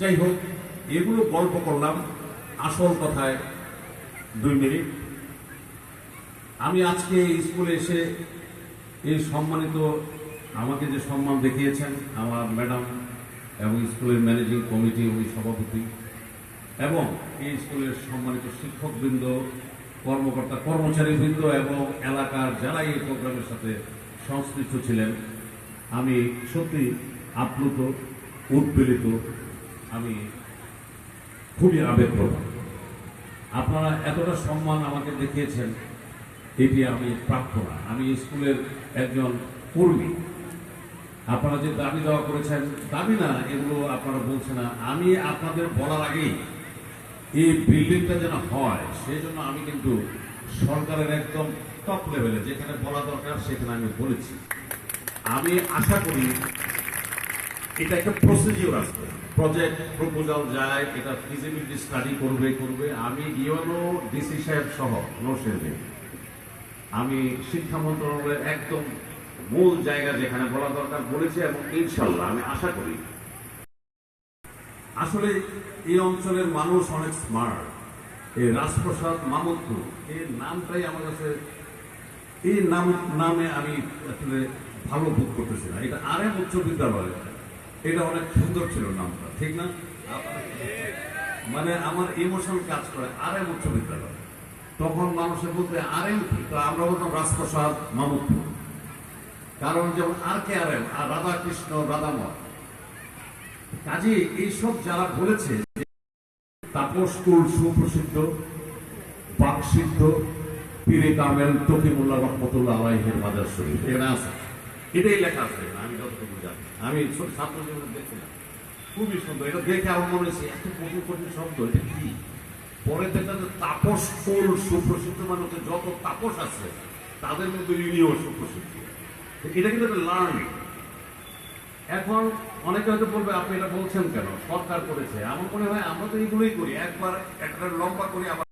যাই হোক এগুলো গল্প করলাম। আসল কথায় দুই মিনিট। আমি আজকে স্কুলে এসে এই সম্মানিত, আমাকে যে সম্মান দেখিয়েছেন আমার ম্যাডাম এবং স্কুলের ম্যানেজিং কমিটি এবং সভাপতি এবং এই স্কুলের সম্মানিত শিক্ষকবৃন্দ, কর্মকর্তা, কর্মচারীবৃন্দ এবং এলাকার যারা এই প্রোগ্রামের সাথে সংশ্লিষ্ট ছিলেন, আমি সত্যি আপ্লুত উদ্বেলিত আমি খুবই আবেগপ্রবণ আপনারা এতটা সম্মান আমাকে দেখিয়েছেন, এটি আমি প্রাপ্য না। আমি স্কুলের একজন কর্মী। আপনারা যে দাবি দেওয়া করেছেন, দাবি না, এগুলো আপনারা বলছেন না। আমি আপনাদের বলার আগেই এই বিল্ডিংটা যেন হয়, সেই জন্য আমি কিন্তু সরকারের একদম টপ লেভেলে যেখানে বলা দরকার, সেখানে আমি বলেছি। আমি আশা করি এটা একটা প্রসিডিওর আছে। প্রজেক্ট প্রপোজাল যায়, এটা ফিজিবিলিটি স্টাডি করবে করবে। আমি ইউনো ডিসি সাহেব সহ, নরসিংদী। আমি শিক্ষা মন্ত্রণালয়ের একদম মূল জায়গা যেখানে বলা দরকার বলেছি এবং ইনশাল্লাহ আমি আশা করি আসলে এই অঞ্চলের মানুষ অনেক স্মার্ট এই রাজপ্রসাদ মামুদপুর এই নামটাই আমার কাছে এই নাম, নামে আমি আসলে ভালো বোধ করতেছি না। এটা আর এম উচ্চ বিদ্যালয়। এটা অনেক সুন্দর ছিল নামটা, ঠিক না? মানে আমার ইমোশন কাজ করে আর এম উচ্চ বিদ্যালয় তখন মানুষের বলতে, আর এম কি তো আমরা বলতাম, রাজপ্রসাদ, মামুদপুর। কারণ যেমন আর কে আর এম, আর রাধাকৃষ্ণ, রাধাময়। কাজে এইসব যারা বলেছে, তাপস কুল সুপ্রসিদ্ধ, বাকসিদ্ধ, পীরে কামেল তকিমুল্লাহ রহমতুল্লাহ আলাইহের মাজার শরীফ এখানে আছে। এটাই লেখা আছে। আমি যতটুকু জানি। আমি ছোট ছাত্র জীবনে দেখছিলাম খুবই সুন্দর। এটা দেখে আমার মনে হয়েছে এত কঠিন কঠিন শব্দ, এটা কি? পরে দেখলাম যে তাপস কুল সুপ্রসিদ্ধ মানে হচ্ছে যত তাপস আছে, তাদের মধ্যে ইনিও সুপ্রসিদ্ধ। এটা কিন্তু একটা লার্নিং এখন অনেকে হয়তো বলবে, আপনি এটা বলছেন কেন? সরকার করেছে। আমার মনে হয় আমরা তো এগুলোই করি। একবার একটা লম্বা করি আবার